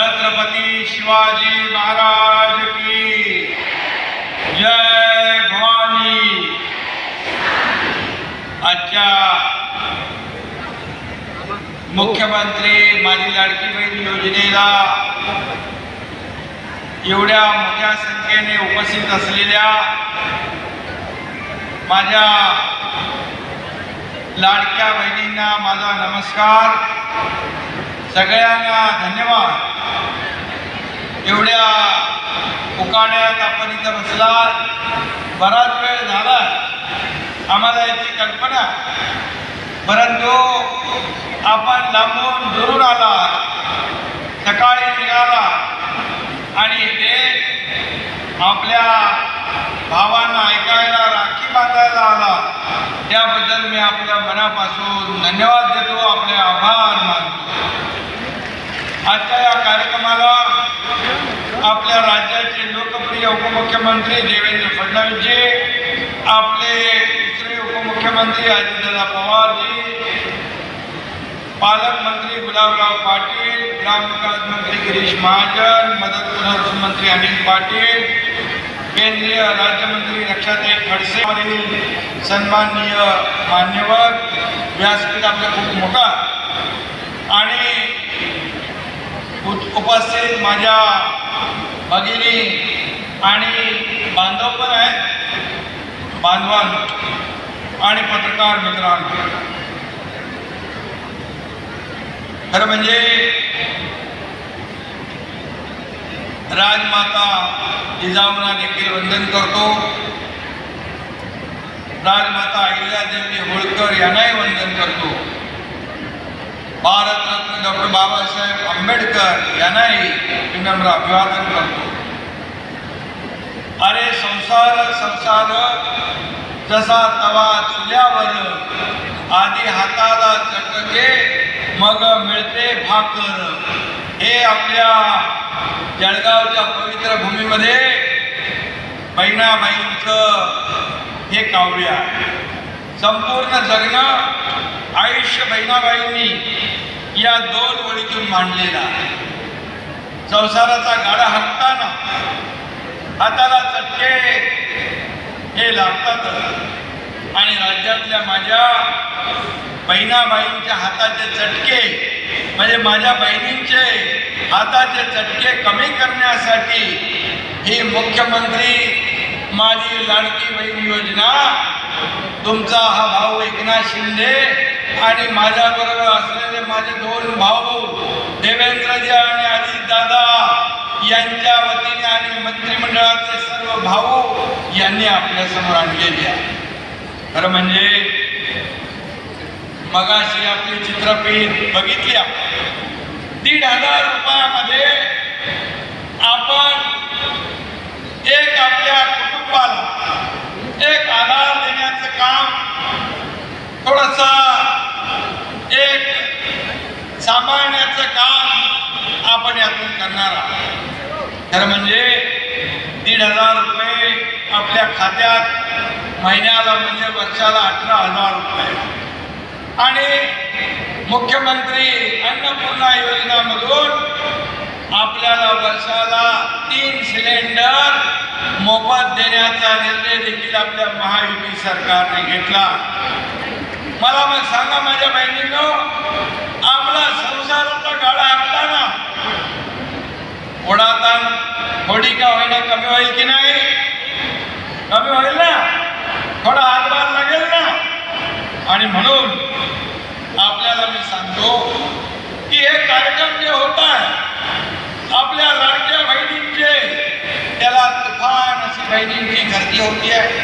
छत्रपती शिवाजी महाराज की जय भवानी। आजच्या मुख्यमंत्री माझी लाडकी बहीण योजनेला एवढ्या मोठ्या संख्येने उपस्थित असलेल्या माझ्या लाडक्या बहिणींना माझा नमस्कार. सगळ्यांना धन्यवाद. एवढ्या उकाड्यात आपण इथं बसला बराच वेळ झाला. आम्हाला याची कल्पना. परंतु आपण लांबून दुरून आला सकाळी निघाला. आणि ते आपल्या भावांना ऐकायला राखी बांधायला आला. त्याबद्दल मी आपल्या मनापासून धन्यवाद देतो. आपले आभार मानतो. आजच्या या कार्यक्रमाला आपल्या राज्याचे लोकप्रिय उपमुख्यमंत्री देवेंद्र फडणवीसजी आपले दुसरे उपमुख्यमंत्री अजितदादा पवारजी पालकमंत्री गुलाबराव पाटील ग्रामविकास मंत्री गिरीश महाजन मदत पुनर्वसन मंत्री अनिल पाटील केंद्रीय राज्यमंत्री रक्षाताई खडसे सन्माननीय मान्यवर व्यासपीठ आपलं खूप मोठा आणि उपस्थित माझ्या भगिनी आणि बांधव पण आहेत. बांधवान आणि पत्रकार मित्रांनो. खरं म्हणजे राजमाता जिजाऊंना देखील वंदन करतो. राजमाता अहिल्यादेवी होळकर यांनाही वंदन करतो. भारतरत्न डॉक्टर बाबासाहेब आंबेडकर यांनाही नम्र अभिवादन करतो. अरे संसार संसार जसा तवा चुल्यावर आधी हाताला चटके मग मिळते भाकर. हे आपल्या जळगावच्या पवित्र भूमीमध्ये बहिणाबाईंचं हे काव्य संपूर्ण जगणं आयुष्य बहिणाबाईंनी या दोन ओळीतून मांडलेला. आहे संसाराचा गाडा हाकताना हाताला चटके हे लागतातच आणि राज्यातल्या माझ्या बहिणाबाईंच्या हाताचे चटके म्हणजे माझ्या बहिणींचे हाताचे चटके कमी करण्यासाठी ही मुख्यमंत्री माझी लाडकी बहीण योजना तुमचा हा भाऊ एकनाथ शिंदे आणि माझ्याबरोबर असलेले माझे दोन भाऊ देवेंद्रजी आणि अजितदादा यांच्या वतीने आणि मंत्रिमंडळाचे सर्व भाऊ यांनी आपल्यासमोर आणलेली आहे. खरं म्हणजे मगाशी आपली चित्रपीठ बघितली आपण. दीड हजार रुपयामध्ये आपण एक आपल्या कुटुंबाला एक आधार देण्याचं काम थोडंसं एक सांभाळण्याचं काम आपण यातून करणार आहोत. खरं म्हणजे दीड हजार रुपये आपल्या खात्यात महिन्याला म्हणजे वर्षाला अठरा हजार रुपये. आणि मुख्यमंत्री अन्नपूर्णा योजनामधून आपल्याला वर्षाला तीन सिलेंडर मोफत देण्याचा निर्णय देखील आपल्या महायुती सरकारने घेतला. मला मग सांगा माझ्या बहिणीनं आपला संसाराचा गाडा असताना ओढातान थोडी का होईना कमी होईल की नाही? कमी होईल ना? थोडा हातभार लागेल ना? आणि म्हणून आपल्याला मी सांगतो की हे कार्यक्रम जे होत आहे आपल्या लाडक्या बहिणींचे त्याला तुफान अशी बहिणींची गर्दी होती आहे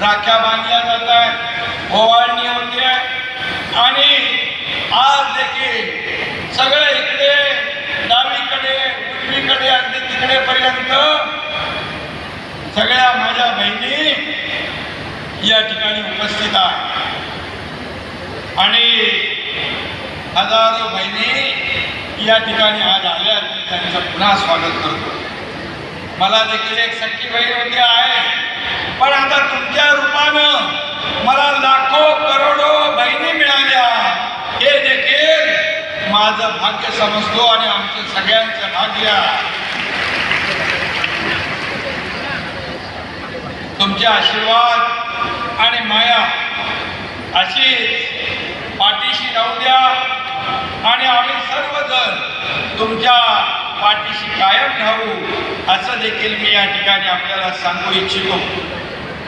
राख्या बांधल्या जात आहे ओवाळणी होती आणि आज देखील सगळे इकडे डावीकडे उजवीकडे अगदी तिकडेपर्यंत सगळ्या माझ्या बहिणी या ठिकाणी उपस्थित आहे आणि हजारो बहिणी या ठिकाणी आज आल्या त्यांचं पुन्हा स्वागत करतो. मला देखील एक सख्खी बहीण होती आहे. पण आता तुमच्या रूपानं मला लाखो करोडो बहिणी मिळाल्या. हे देखील माझं भाग्य समजतो आणि आमचं सगळ्यांचं भाग्य. तुमचे आशीर्वाद आणि माया अशी पाठीशी राहू द्या. आणि आम्ही सर्वजण तुमच्या पाठीशी कायम राहू. असं देखील मी या ठिकाणी आपल्याला सांगू इच्छितो.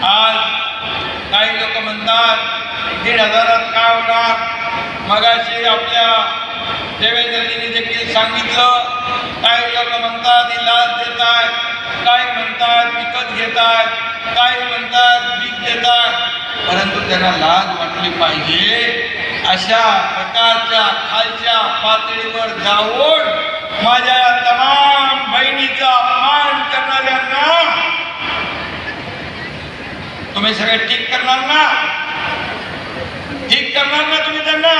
आज काही लोक म्हणतात दीड हजारात काय होणार? मगाशी आपल्या देवेंद्रजींनी देखील सांगितलं. काही लोक म्हणतात ही लाच देत आहेत. काही म्हणतात विकत घेत आहेत. काही म्हणतात भीक देतात परंतु त्यांना लाज वाटली पाहिजे. अशा प्रकारच्या खालच्या पातळीवर जाऊन माझ्या तमाम बहिणीचा तुम्ही सगळे ठीक करणार ना? ठीक करणार ना तुम्ही त्यांना?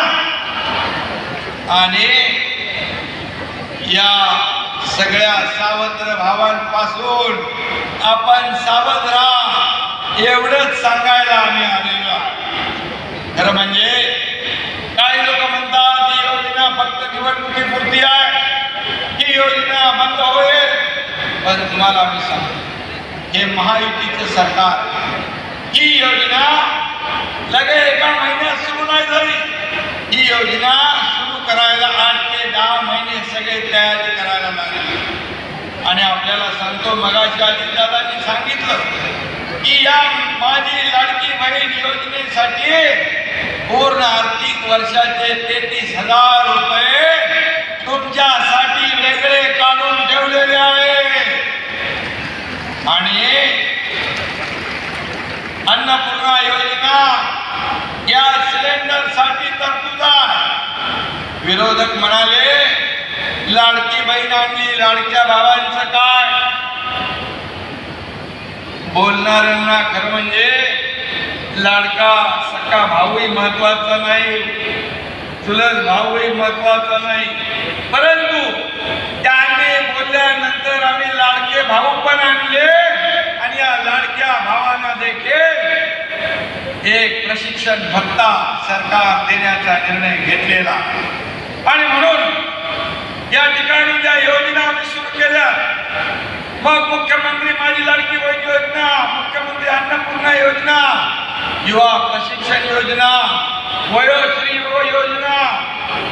आणि या सगळ्या सावत्र भावांपासून आपण सावध राहा. एवढंच सांगायला आम्ही आलेलो आहे खरं म्हणजे काही लोक म्हणतात ही योजना फक्त निवडणुकीपुरती आहे. ही योजना बंद होईल. पण तुम्हाला आम्ही सांगतो हे महायुतीचं सरकार ही योजना लगे एका महिन्यात सुरू नाही झाली. ही योजना सुरू करायला आठ ते दहा महिने सगळे तयारी करायला लागली. आणि आपल्याला सांगतो मगाशी अजितदादांनी सांगितलं की या माझी लाडकी बहीण योजनेसाठी पूर्ण आर्थिक वर्षाचे तेहतीस हजार रुपये तुमच्यासाठी वेगळे काढून ठेवलेले आहे आणि अन्नपूर्णा योजना गॅस सिलेंडरसाठी तरतूद आहे. विरोधक म्हणाले लाडकी बहिणांनी लाडक्या भावांचं काय? बोलणाऱ्यांना खरं म्हणजे लाडका सक्का भाऊही महत्त्वाचा नाही. चुलत भाऊही महत्त्वाचा नाही. परंतु त्याने बोलल्यानंतर आम्ही लाडके भाऊ पण आणले आणि या लाडक्या भावांना देखील एक प्रशिक्षण भत्ता सरकार देण्याचा निर्णय घेतलेला. आणि म्हणून या ठिकाणी ज्या योजना आम्ही सुरू केल्या मग मुख्यमंत्री माझी लाडकी बहीण योजना मुख्यमंत्री अन्नपूर्णा योजना युवा प्रशिक्षण योजना वयोश्री युवा योजना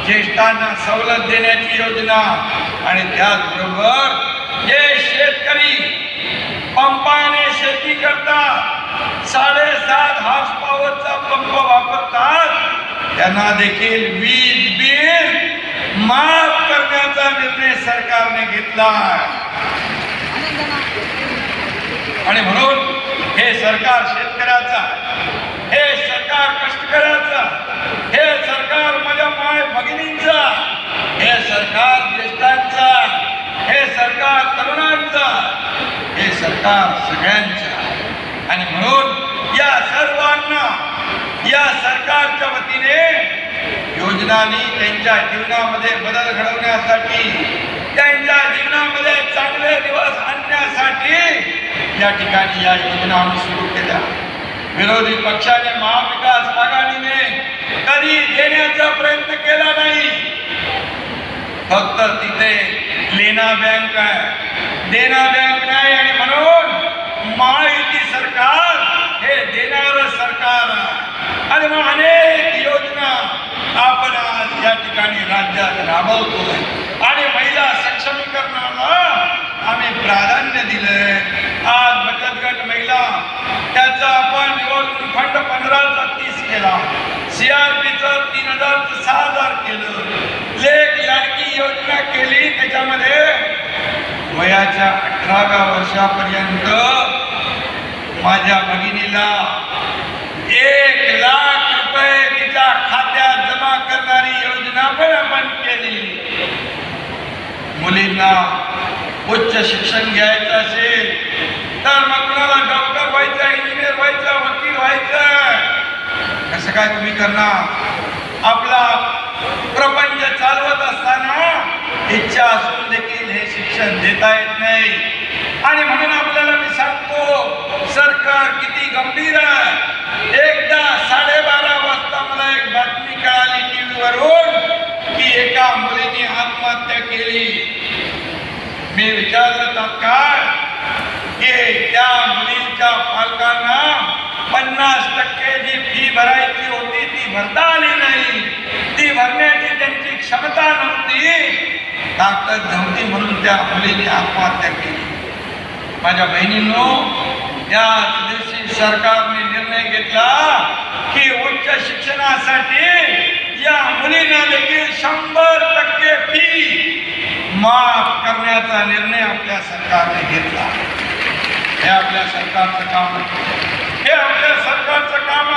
ज्येष्ठांना सवलत देण्याची योजना आणि त्याचबरोबर जे शेतकरी पंपाने शेती करतात त्यांना देखील वीज बिल माफ करण्याचा निर्णय सरकारने घेतला आणि म्हणून हे सरकार शेतकऱ्याचा हे सरकार कष्टकऱ्याचा हे सरकार माझ्या माय भगिनींचा हे सरकार ज्येष्ठांचा हे सरकार तरुणांचा हे सरकार सगळ्यांचा आणि म्हणून या सर्वांना या सरकारच्या वतीने योजनांनी त्यांच्या जीवनामध्ये बदल घडवण्यासाठी त्यांच्या जीवनामध्ये चांगले दिवस आणण्यासाठी या ठिकाणी या योजना आम्ही सुरू केल्या. विरोधी पक्षाने महाविकास आघाडीने कधी देण्याचा प्रयत्न केला नाही. फक्त तिथे लेना बँक आहे. देना बँक नाही आणि म्हणून महायुती सरकार हे देणार सरकार आहे. आणि मग अनेक योजना आपण आज या ठिकाणी राज्यात राबवतोय. आणि महिला सक्षमीकरणाला आम्ही प्राधान्य दिलंय. आज बचत गट महिला त्याचा आपण निवडणूक फंड पंधराचा तीस केला. सीआरपीचं तीन हजार सहा हजार केलं. लेख लाडकी योजना केली त्याच्यामध्ये वयाच्या अठराव्या वर्षापर्यंत माझ्या भगिनीला एक लाख रुपये तिच्या खात्यात जमा करणारी योजना पण आपण केली. मुलींना उच्च शिक्षण घ्यायचं असेल तर मग कुणाला डॉक्टर व्हायचं इंजिनियर व्हायचं वकील व्हायचं? कसं काय तुम्ही करणार? आपला प्रपंच चालवत असताना इच्छा असून देखील हे शिक्षण देता येत नाही. आणि म्हणून आपण सरकार किती गंभीर आहे. एकदा साडेबारा वाजता मला एक बातमी कळाली टीव्हीवरून की एका मुलीने आत्महत्या केली. मी विचारलं तत्काळ की त्या मुलींच्या पालकांना पन्नास टक्के जी फी भरायची होती ती भरता आली नाही. ती भरण्याची त्यांची क्षमता नव्हती. ताकद नव्हती म्हणून त्या मुलीने आत्महत्या केली. माझ्या बहिणींनो या दिवशी सरकारने निर्णय घेतला की उच्च शिक्षणासाठी या मुलींना देखील शंभर टक्के फी माफ करण्याचा निर्णय आपल्या सरकारने घेतला. हे आपल्या सरकारचं काम हे आपल्या सरकारचं काम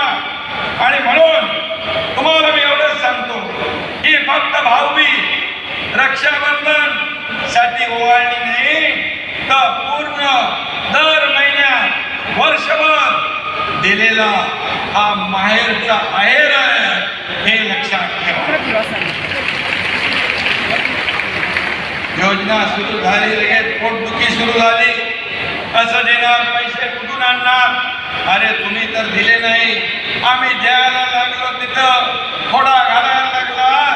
आणि म्हणून तुम्हाला मी एवढंच सांगतो की फक्त भाऊबी रक्षाबंधनसाठी ओवाळणी नाही तर पूर्ण वर्षभर दिलेला हा माहेरचा आहेर आहे हे लक्षात ठेवा. योजना सुरू झाली लगेच पोटदुखी सुरू झाली. कसं देणार पैसे कुठून आणणार? अरे तुम्ही तर दिले नाही. आम्ही द्यायला लागलो तिथं. थोडा घालायला लागला.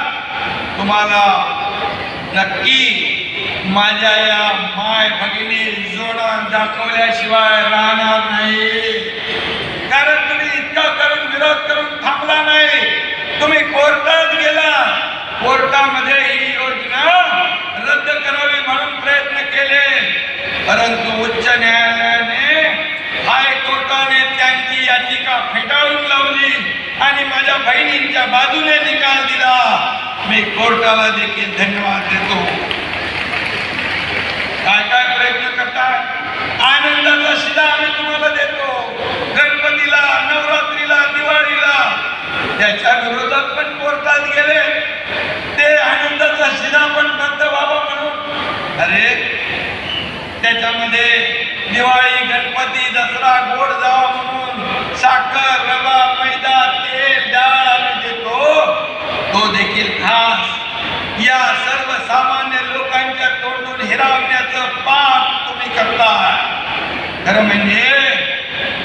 तुम्हाला नक्की माझ्या या माय भगिनी जोडा दाखवल्याशिवाय राहणार नाही. कारण तुम्ही इतका करून विरोध करून थांबला नाही. तुम्ही कोर्टात गेला. कोर्टामध्ये ही योजना रद्द करावी म्हणून प्रयत्न केले. परंतु उच्च न्यायालयाने हायकोर्टाने त्यांची याचिका फेटाळून लावली आणि माझ्या बहिणींच्या बाजूने निकाल दिला. मी कोर्टाला देखील धन्यवाद देतो काय काय प्रयत्न करतात आनंदाचा शिदा आम्ही तुम्हाला देतो. गणपतीला नवरात्रीला दिवाळीला. त्याच्या विरोधात पण कोर्टात गेले. ते आनंदाचा शिदा पण बंद व्हावा म्हणून. अरे त्याच्यामध्ये दिवाळी गणपती दसरा गोड जावा म्हणून साखर रवा मैदा तेल डाळ आम्ही देतो. तो देखील खास या सर्वसामान्य लोकांच्या तोंडून हिरावण्याचं पाप तुम्ही करता खरं म्हणजे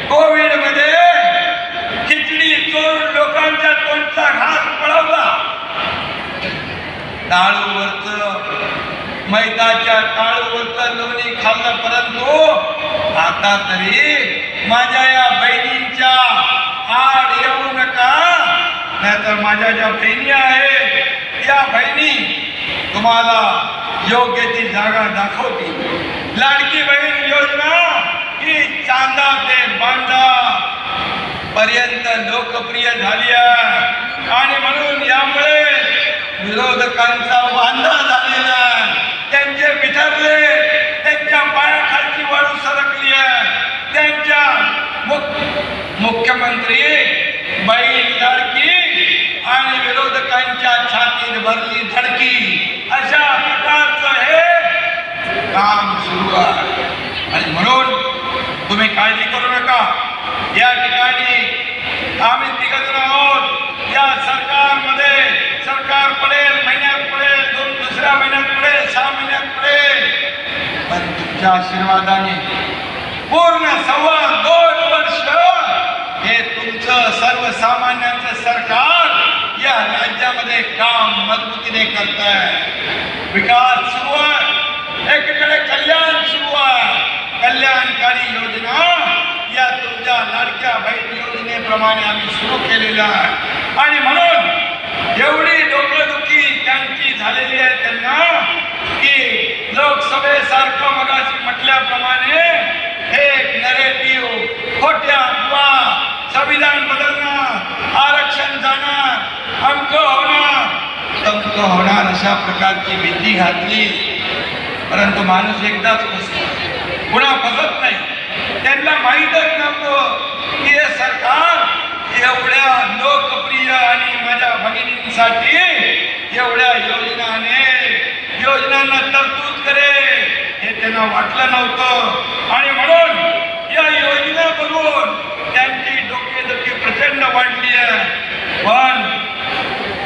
कोविडमध्ये खिचडी चोर लोकांच्या तोंडचा घास पळवला? टाळूवरच मैदाच्या टाळूवरच लोणी खाल्लं परंतु आता तरी माझ्या या बहिणींच्या आड येऊ नका. नाहीतर माझ्या ज्या बहिणी आहेत या बहिणी तुम्हाला योग्य ती जागा दाखवतील. लाडकी बहीण योजना ती चांदा ते बांधा पर्यंत लोकप्रिय झाली आहे. आणि म्हणून यामुळे विरोधकांचा वांदा झालेला त्यांचे विचारले त्यांच्या पायाखालची वाळू सरकली आहे. त्यांच्या मुख्यमंत्री बाई लडकी आणि विरोधकांच्या छातीत भरली धडकी. अशा प्रकारचं हे काम सुरू आहे. आणि म्हणून तुम्ही काळजी करू नका. या ठिकाणी आम्ही तिघजण आहोत. या सरकारमध्ये सरकार पडेल महिन्यात पडेल दोन दुसऱ्या महिन्यात पडेल सहा महिन्यात पडेल. पण तुमच्या आशीर्वादाने पूर्ण सव्वा दोन वर्ष हे तुमचं सर्वसामान्यांचं सरकार या राज्यामध्ये काम मजबूतीने करत आहे विकास सुरू आहे. एकीकडे कल्याण सुरू कल्याणकारी योजना, या तुमच्या लाडक्या बहीण योजनेप्रमाणे आम्ही सुरू केलेल्या आहे. आणि म्हणून एवढी डोकंदुखी त्यांची झालेली आहे त्यांना, की लोकसभेसारखं मगाशी म्हटल्याप्रमाणे हे नरेटिव्ह खोट्या अफवा, संविधान बदलणार, आरक्षण जाणार अंक होणार. अंक होणार अशा प्रकारची भीती घातली. परंतु माणूस एकदाच फसतो पुन्हा फसत नाही. त्यांना माहीतच नव्हतं की हे सरकार एवढ्या लोकप्रिय आणि माझ्या भगिनींसाठी एवढ्या योजनाने योजनांना तरतूद करे हे त्यांना वाटलं नव्हतं. आणि म्हणून या योजना बघून त्यांची डोकेदुखी प्रचंड वाढली आहे. पण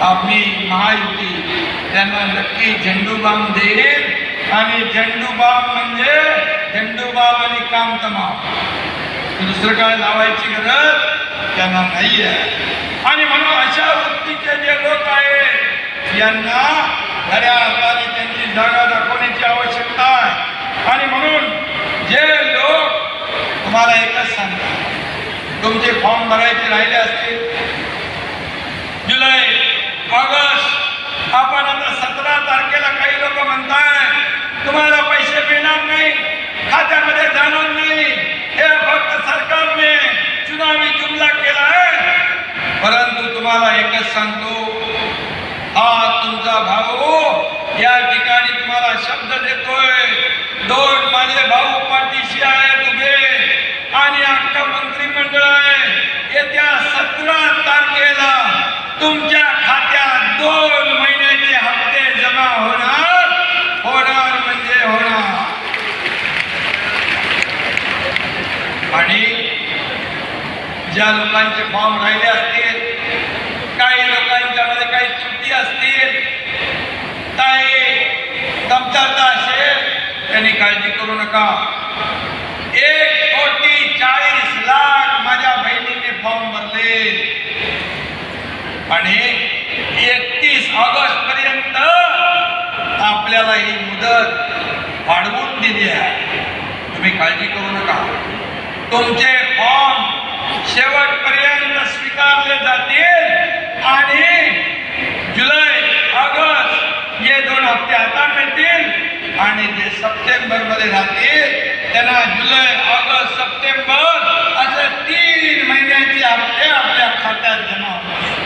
आम्ही महायुती त्यांना नक्की झेंडूबाम देईल. आणि झेंडूबाम म्हणजे झेंडूबाम आणि काम तमाम. दुसरं काय लावायची गरज? त्यांना नाही आहे आणि म्हणून अशा वृत्तीचे जे लोक आहेत यांना खऱ्या अर्थाने त्यांची जागा दाखवण्याची आवश्यकता आहे. आणि म्हणून जे लोक तुम्हाला एकच सांगतात. तुमचे फॉर्म भरायचे राहिले असतील. जुलै ऑगस्ट आपण आता सतरा तारखेला काही लोक म्हणताय तुम्हाला पैसे मिळणार खात्यामध्ये जाणार नाही हे फक्त सरकारने चुनावी जुमला केला आहे. परंतु तुम्हाला एकच सांगतो हा तुमचा भाऊ या ठिकाणी तुम्हाला शब्द देतोय. दोन माझे भाऊ पाठीशी आहेत उभे आणि आमच्या मंत्रिमंडळ आहे. येत्या सतरा तारखेला तुमच्या खात्यात दोन महिन्याचे हप्ते जमा होणार होणार म्हणजे होणार आणि ज्या लोकांचे फॉर्म राहिले असतील काही लोकांच्यामध्ये काही चुकी असतील काही कमतरता असेल त्यांनी काळजी करू नका. एक कोटी चाळीस लाख माझ्या बहिणीने फॉर्म भरले. आणि एकतीस ऑगस्ट पर्यंत आपल्याला ही मुदत वाढवून दिली आहे. तुम्ही काळजी करू नका. तुमचे फॉर्म शेवटपर्यंत स्वीकारले जातील. आणि जुलै ऑगस्ट हे दोन हप्ते आता मिळतील. आणि जे सप्टेंबरमध्ये राहतील त्यांना जुलै ऑगस्ट सप्टेंबर असे तीन महिन्याचे हप्ते आपल्या खात्यात जमा होतील.